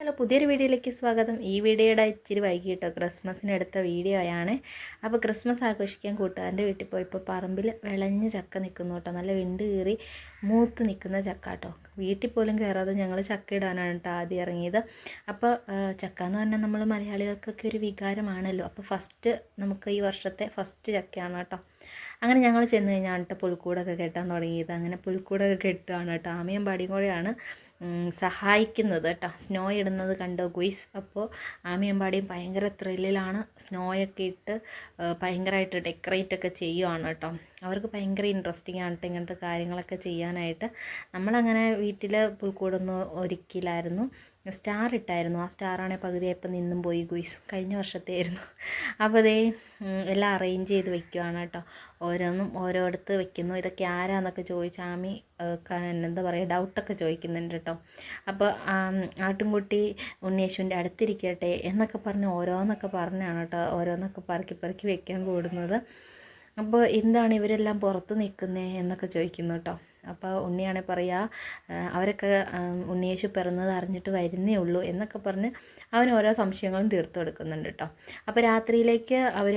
Hello പുതിയൊരു വീഡിയോയിലേക്ക് സ്വാഗതം. ഈ വീഡിയോയുടെ ഇച്ചിരി വൈകിട്ടോ ക്രിസ്മസിന് എടുത്ത വീഡിയോ ആണ്. അപ്പോൾ ക്രിസ്മസ് ആഘോഷിക്കാൻ കൂട്ടുകാരന്റെ വീട്ടിൽ പോയപ്പോൾ പറമ്പിൽ വിളഞ്ഞ് ചക്ക നിൽക്കുന്നു കേട്ടോ. നല്ല വിണ്ട് കീറി മൂത്ത് നിൽക്കുന്ന ചക്ക കേട്ടോ. വീട്ടിൽ പോലും കയറാതെ ഞങ്ങൾ ചക്ക ഇടാനാണ് കേട്ടോ ആദ്യം ഇറങ്ങിയത്. അപ്പോൾ ചക്ക എന്ന് പറഞ്ഞാൽ നമ്മൾ മലയാളികൾക്കൊക്കെ ഒരു വികാരമാണല്ലോ. അപ്പോൾ ഫസ്റ്റ് നമുക്ക് ഈ വർഷത്തെ ഫസ്റ്റ് ചക്കയാണ് കേട്ടോ. അങ്ങനെ ഞങ്ങൾ ചെന്ന് കഴിഞ്ഞാണ് കേട്ടോ പുൽക്കൂടൊക്കെ കെട്ടാൻ തുടങ്ങിയത്. അങ്ങനെ പുൽക്കൂടൊക്കെ കെട്ടുകയാണ് കേട്ടോ. ആമയും പാടിയും കൂടെയാണ് സഹായിക്കുന്നത് കേട്ടോ. സ്നോ ഇടുന്നത് കണ്ടോ ഗുയിസ്? അപ്പോൾ ആമയും പാടിയും ഭയങ്കര ത്രില്ലിലാണ് സ്നോയൊക്കെ ഇട്ട് ഭയങ്കരമായിട്ട് ഡെക്കറേറ്റ് ഒക്കെ ചെയ്യുവാണ് കേട്ടോ. അവർക്ക് ഭയങ്കര ഇൻട്രസ്റ്റിംഗ് ആണ് ഇങ്ങനത്തെ കാര്യങ്ങളൊക്കെ ചെയ്യാനായിട്ട്. നമ്മളങ്ങനെ വീട്ടിൽ പുൽക്കൂടൊന്നും ഒരുക്കിയില്ലായിരുന്നു സ്റ്റാർ ഇട്ടായിരുന്നു. ആ സ്റ്റാറാണെങ്കിൽ പകുതിയായപ്പോൾ നിന്നും പോയി ഗുയിസ് കഴിഞ്ഞ വർഷത്തെ ആയിരുന്നു അപ്പോൾ അതേ എല്ലാം അറേഞ്ച് ചെയ്ത് വെക്കുവാണ് കേട്ടോ ഓരോന്നും ഓരോ ഓരോടത്ത് വെക്കുന്നു. ഇതൊക്കെ ആരാന്നൊക്കെ ചോദിച്ച് ആമി എന്താ പറയുക ഡൗട്ടൊക്കെ ചോദിക്കുന്നുണ്ട് കേട്ടോ അപ്പോൾ ആട്ടുംകുട്ടി ഉണ്ണിയേശുവിന്റെ അടുത്തിരിക്കട്ടെ എന്നൊക്കെ പറഞ്ഞ് ഓരോന്നൊക്കെ പറഞ്ഞാണ് കേട്ടോ ഓരോന്നൊക്കെ പറക്കി പറക്കി വെക്കാൻ കൂടുന്നത്. അപ്പോൾ എന്താണ് ഇവരെല്ലാം പുറത്ത് നിൽക്കുന്നത് എന്നൊക്കെ ചോദിക്കുന്നു കേട്ടോ. അപ്പോൾ ഉണ്ണിയാണെ പറയുക അവരൊക്കെ ഉണ്ണിയേശു പിറന്നത് അറിഞ്ഞിട്ട് വരുന്നേ ഉള്ളൂ എന്നൊക്കെ പറഞ്ഞ് അവൻ ഓരോ സംശയങ്ങളും തീർത്തു കൊടുക്കുന്നുണ്ട് കേട്ടോ. അപ്പോൾ രാത്രിയിലേക്ക് അവർ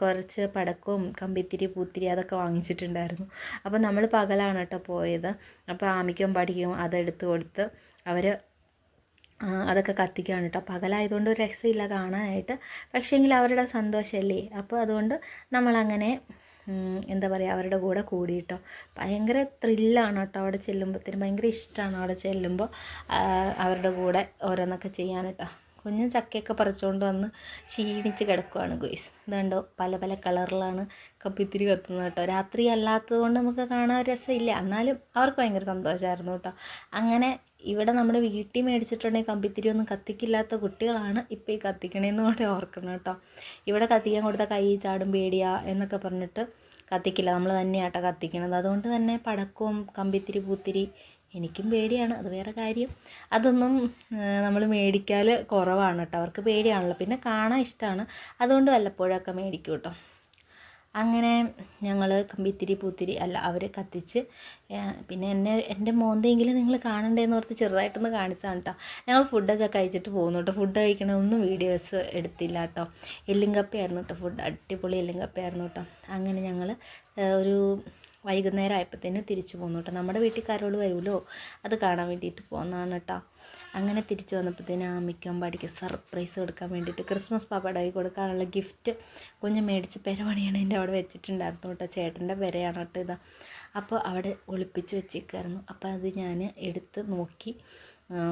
കുറച്ച് പടക്കവും കമ്പിത്തിരി പൂത്തിരി അതൊക്കെ വാങ്ങിച്ചിട്ടുണ്ടായിരുന്നു. അപ്പോൾ നമ്മൾ പകലാണ് കേട്ടോ പോയത്. അപ്പോൾ ആമിക്കും പഠിക്കും അതെടുത്ത് കൊടുത്ത് അവർ അതൊക്കെ കത്തിക്കുകയാണ് കേട്ടോ പകലായതുകൊണ്ട് ഒരു രസമില്ല കാണാനായിട്ട്. പക്ഷേങ്കിൽ അവരുടെ സന്തോഷമല്ലേ അപ്പോൾ അതുകൊണ്ട് നമ്മളങ്ങനെ എന്താ പറയുക അവരുടെ കൂടെ കൂടിയിട്ടോ. ഭയങ്കര ത്രില്ലാണ് കേട്ടോ അവിടെ ചെല്ലുമ്പോഴത്തേനും ഭയങ്കര ഇഷ്ടമാണ് അവിടെ ചെല്ലുമ്പോൾ അവരുടെ കൂടെ ഓരോന്നൊക്കെ ചെയ്യാൻ കേട്ടോ കുഞ്ഞു ചക്കയൊക്കെ പറിച്ചുകൊണ്ട് വന്ന് ക്ഷീണിച്ച് കിടക്കുവാണ് ഗോയ്സ്. ഇതുണ്ടോ? പല പല കളറിലാണ് കപ്പിത്തിരി കത്തുന്നത് കേട്ടോ. രാത്രി അല്ലാത്തത് കൊണ്ട് നമുക്ക് കാണാൻ രസമില്ല. എന്നാലും അവർക്ക് ഭയങ്കര സന്തോഷമായിരുന്നു കേട്ടോ. അങ്ങനെ ഇവിടെ നമ്മുടെ വീട്ടിൽ മേടിച്ചിട്ടുണ്ടെങ്കിൽ കമ്പിത്തിരി ഒന്നും കത്തിക്കില്ലാത്ത കുട്ടികളാണ് ഇപ്പോൾ ഈ കത്തിക്കണേന്ന് കൂടെ ഓർക്കണം കേട്ടോ. ഇവിടെ കത്തിക്കാൻ കൊടുത്ത കൈ ചാടും പേടിയാ എന്നൊക്കെ പറഞ്ഞിട്ട് കത്തിക്കില്ല. നമ്മൾ തന്നെയാട്ടോ കത്തിക്കണത്. അതുകൊണ്ട് തന്നെ പടക്കവും കമ്പിത്തിരി പൂത്തിരി എനിക്കും പേടിയാണ്. അത് വേറെ കാര്യം. അതൊന്നും നമ്മൾ മേടിക്കാൽ കുറവാണ് കേട്ടോ. അവർക്ക് പേടിയാണല്ലോ. പിന്നെ കാണാൻ ഇഷ്ടമാണ് അതുകൊണ്ട് വല്ലപ്പോഴൊക്കെ മേടിക്കും കേട്ടോ. അങ്ങനെ ഞങ്ങൾ കമ്പിത്തിരി പൂത്തിരി അല്ല അവർ കത്തിച്ച് പിന്നെ എന്നെ എന്റെ മോന്തെങ്കിലും നിങ്ങൾ കാണണ്ടേന്ന് ഓർത്ത് ചെറുതായിട്ടൊന്ന് കാണിച്ചതാണ് കേട്ടോ ഞങ്ങൾ ഫുഡൊക്കെ കഴിച്ചിട്ട് പോകുന്നു കേട്ടോ ഫുഡ് കഴിക്കണമൊന്നും വീഡിയോസ് എടുത്തില്ല കേട്ടോ എല്ലും കപ്പയായിരുന്നു കേട്ടോ ഫുഡ്. അടിപൊളി എല്ലും കപ്പയായിരുന്നു കേട്ടോ അങ്ങനെ ഞങ്ങൾ ഒരു വൈകുന്നേരം ആയപ്പോഴത്തേനും തിരിച്ചു പോന്നു കേട്ടോ നമ്മുടെ വീട്ടിൽ കരോൾ വരുമല്ലോ അത് കാണാൻ വേണ്ടിയിട്ട് പോകുന്നതാണ് കേട്ടോ അങ്ങനെ തിരിച്ചു വന്നപ്പോഴത്തേനും അമ്മയ്ക്കും അമ്പാടിക്ക് സർപ്രൈസ് കൊടുക്കാൻ വേണ്ടിയിട്ട് ക്രിസ്മസ് പാപ്പടായി കൊടുക്കാനുള്ള ഗിഫ്റ്റ് കുഞ്ഞ് മേടിച്ച് പെരവണിയാണ് എന്റെ അവിടെ വെച്ചിട്ടുണ്ടായിരുന്നു കേട്ടോ ചേട്ടന്റെ പെരയാണ് കേട്ടോ ഇതാ. അപ്പോൾ അവിടെ ഒളിപ്പിച്ച് വെച്ചേക്കായിരുന്നു. അപ്പോൾ അത് ഞാൻ എടുത്ത് നോക്കി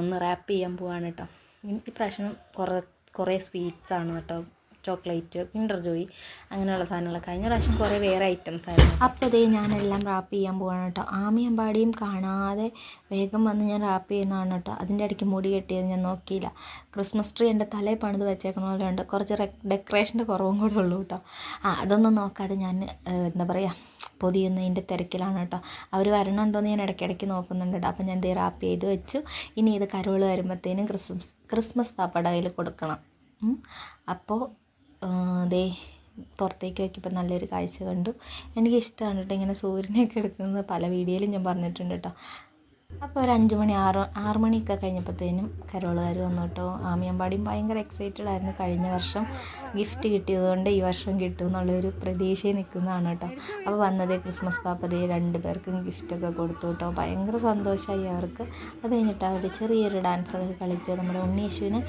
ഒന്ന് റാപ്പ് ചെയ്യാൻ പോവാണ് കേട്ടോ ഈ പ്രാവശ്യം കുറേ കുറേ സ്വീറ്റ്സാണ് കേട്ടോ ചോക്ലേറ്റ് കിൻഡർ ജോയി അങ്ങനെയുള്ള സാധനങ്ങൾ കഴിഞ്ഞ പ്രാവശ്യം കുറേ വേറെ ഐറ്റംസ് ആയിരുന്നു. അപ്പോൾ അതേ ഞാനെല്ലാം റാപ്പ് ചെയ്യാൻ പോവാണ് കേട്ടോ ആമിയമ്പാടിയും കാണാതെ വേഗം വന്ന് ഞാൻ റാപ്പ് ചെയ്യുന്നതാണ് കേട്ടോ അതിന്റെ ഇടയ്ക്ക് മുടി കെട്ടിയത് ഞാൻ നോക്കിയില്ല. ക്രിസ്മസ് ട്രീ എന്റെ തലയിൽ പണിത് വെച്ചേക്കണ പോലെ ഉണ്ട്. കുറച്ച് ഡെക്കറേഷന്റെ കുറവും കൂടെ ഉള്ളൂ കേട്ടോ ആ അതൊന്നും നോക്കാതെ ഞാൻ എന്താ പറയുക പൊതിയുന്നതിന്റെ തിരക്കിലാണ് കേട്ടോ അവർ വരണുണ്ടോ എന്ന് ഞാൻ ഇടയ്ക്കിടയ്ക്ക് നോക്കുന്നുണ്ട് കേട്ടോ അപ്പോൾ ഞാൻ ദേ റാപ്പ് ചെയ്ത് വെച്ചു. ഇനി ഇത് കരുവൾ വരുമ്പോഴത്തേനും ക്രിസ്മസ് ക്രിസ്മസ് പാപ്പടയിൽ കൊടുക്കണം. അപ്പോൾ ദേ പുറത്തേക്ക് നോക്കിയപ്പോൾ നല്ലൊരു കാഴ്ച കണ്ടു. എനിക്ക് ഇഷ്ടമാണ് കേട്ടോ ഇങ്ങനെ സൂര്യനെയൊക്കെ എടുക്കുന്നത്. പല വീഡിയോയിലും ഞാൻ പറഞ്ഞിട്ടുണ്ട് കേട്ടോ. അപ്പോൾ ഒരു അഞ്ച് മണി ആറ് ആറ് മണിയൊക്കെ കഴിഞ്ഞപ്പോഴത്തേനും കരോളുകാർ വന്നു കേട്ടോ ആമിയമ്പാടിയും ഭയങ്കര എക്സൈറ്റഡ് ആയിരുന്നു കഴിഞ്ഞ വർഷം. ഗിഫ്റ്റ് കിട്ടിയതുകൊണ്ട് ഈ വർഷം കിട്ടും എന്നുള്ളൊരു പ്രതീക്ഷയിൽ നിൽക്കുന്നതാണ് കേട്ടോ. അപ്പോൾ വന്നതേ ക്രിസ്മസ് പാപ്പതേ രണ്ട് പേർക്കും ഗിഫ്റ്റൊക്കെ കൊടുത്തു കേട്ടോ. ഭയങ്കര സന്തോഷമായി അവർക്ക്. അത് കഴിഞ്ഞിട്ട് അവർ ചെറിയൊരു ഡാൻസൊക്കെ കളിച്ച് നമ്മുടെ ഉണ്ണിയേശുവിനെ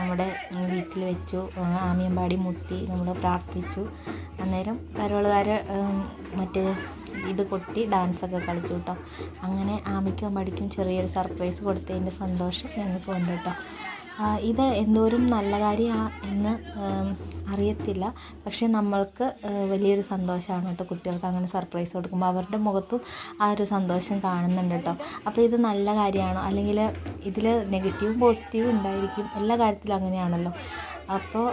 നമ്മുടെ വീട്ടിൽ വെച്ചു. ആമിയമ്പാടി മുത്തി നമ്മൾ പ്രാർത്ഥിച്ചു. അന്നേരം കരോളുകാർ മറ്റേ ഇത് കൊട്ടി ഡാൻസൊക്കെ കളിച്ചു കേട്ടോ അങ്ങനെ ആമിക്കും അമ്മടിക്കും ചെറിയൊരു സർപ്രൈസ് കൊടുത്തതിന്റെ സന്തോഷം ഞങ്ങൾക്ക് ഉണ്ട് കേട്ടോ ഇത് എന്തോരം നല്ല കാര്യമാണ് എന്ന് അറിയത്തില്ല. പക്ഷേ നമ്മൾക്ക് വലിയൊരു സന്തോഷമാണ് കേട്ടോ കുട്ടികൾക്ക് അങ്ങനെ സർപ്രൈസ് കൊടുക്കുമ്പോൾ അവരുടെ മുഖത്തും ആ ഒരു സന്തോഷം കാണുന്നുണ്ട് കേട്ടോ അപ്പോൾ ഇത് നല്ല കാര്യമാണോ അല്ലെങ്കിൽ ഇതിൽ നെഗറ്റീവും പോസിറ്റീവും ഉണ്ടായിരിക്കും. എല്ലാ കാര്യത്തിലും അങ്ങനെയാണല്ലോ. അപ്പോൾ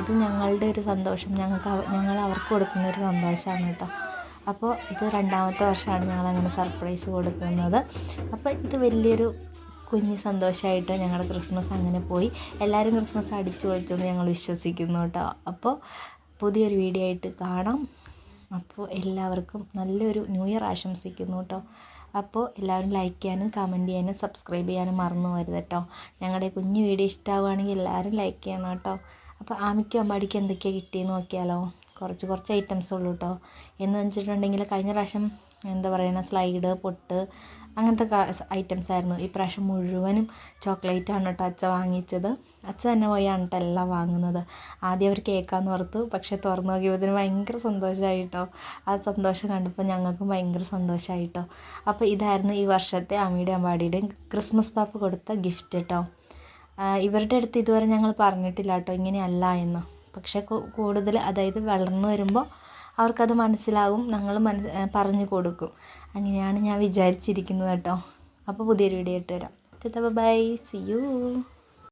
ഇത് ഞങ്ങളുടെ ഒരു സന്തോഷം. ഞങ്ങൾക്ക് ഞങ്ങൾ അവർക്ക് കൊടുക്കുന്ന ഒരു സന്തോഷമാണ് കേട്ടോ അപ്പോൾ ഇത് രണ്ടാമത്തെ വർഷമാണ് ഞങ്ങളങ്ങനെ സർപ്രൈസ് കൊടുക്കുന്നത്. അപ്പോൾ ഇത് വലിയൊരു കുഞ്ഞ് സന്തോഷമായിട്ട് ഞങ്ങളുടെ ക്രിസ്മസ് അങ്ങനെ പോയി. എല്ലാവരും ക്രിസ്മസ് അടിച്ചു പൊളിച്ചെന്ന് ഞങ്ങൾ വിശ്വസിക്കുന്നു കേട്ടോ. അപ്പോൾ പുതിയൊരു വീഡിയോ ആയിട്ട് കാണാം. അപ്പോൾ എല്ലാവർക്കും നല്ലൊരു ന്യൂ ഇയർ ആശംസിക്കുന്നു കേട്ടോ. അപ്പോൾ എല്ലാവരും ലൈക്ക് ചെയ്യാനും കമന്റ് ചെയ്യാനും സബ്സ്ക്രൈബ് ചെയ്യാനും മറന്നു വരുത് കേട്ടോ. ഞങ്ങളുടെ കുഞ്ഞു വീഡിയോ ഇഷ്ടമാവുകയാണെങ്കിൽ എല്ലാവരും ലൈക്ക് ചെയ്യണം കേട്ടോ. അപ്പോൾ ആമിക്കും അമ്പാടിക്കും എന്തൊക്കെയാണ് കിട്ടിയെന്ന് നോക്കിയാലോ? കുറച്ച് കുറച്ച് ഐറ്റംസ് ഉള്ളൂ കേട്ടോ എന്ന് വെച്ചിട്ടുണ്ടെങ്കിൽ കഴിഞ്ഞ പ്രാവശ്യം എന്താ പറയുക സ്ലൈഡ് പൊട്ട് അങ്ങനത്തെ ഐറ്റംസ് ആയിരുന്നു. ഈ പ്രാവശ്യം മുഴുവനും ചോക്ലേറ്റ് ആണ് കേട്ടോ അച്ഛ വാങ്ങിച്ചത്. അച്ഛ തന്നെ പോയാണ് കേട്ടോ എല്ലാം വാങ്ങുന്നത്. ആദ്യം അവർ കേൾക്കാമെന്ന് ഓർത്തു. പക്ഷേ തുറന്നു നോക്കിയപ്പോൾ ഭയങ്കര സന്തോഷമായി കേട്ടോ ആ സന്തോഷം കണ്ടപ്പോൾ ഞങ്ങൾക്കും ഭയങ്കര സന്തോഷമായി കേട്ടോ അപ്പോൾ ഇതായിരുന്നു ഈ വർഷത്തെ അമ്മയുടെ അമ്പാടിയുടെയും ക്രിസ്മസ് പാപ്പ് കൊടുത്ത ഗിഫ്റ്റ് കേട്ടോ ഇവരുടെ അടുത്ത് ഇതുവരെ ഞങ്ങൾ പറഞ്ഞിട്ടില്ല കേട്ടോ ഇങ്ങനെയല്ല എന്ന്. പക്ഷേ കൂടുതൽ അതായത് വളർന്നു വരുമ്പോൾ അവർക്കത് മനസ്സിലാകും ഞങ്ങൾ മനസ് പറഞ്ഞു കൊടുക്കും. അങ്ങനെയാണ് ഞാൻ വിചാരിച്ചിരിക്കുന്നത് കേട്ടോ. അപ്പോൾ പുതിയൊരു വീഡിയോ ഇട്ട് വരാം. By C U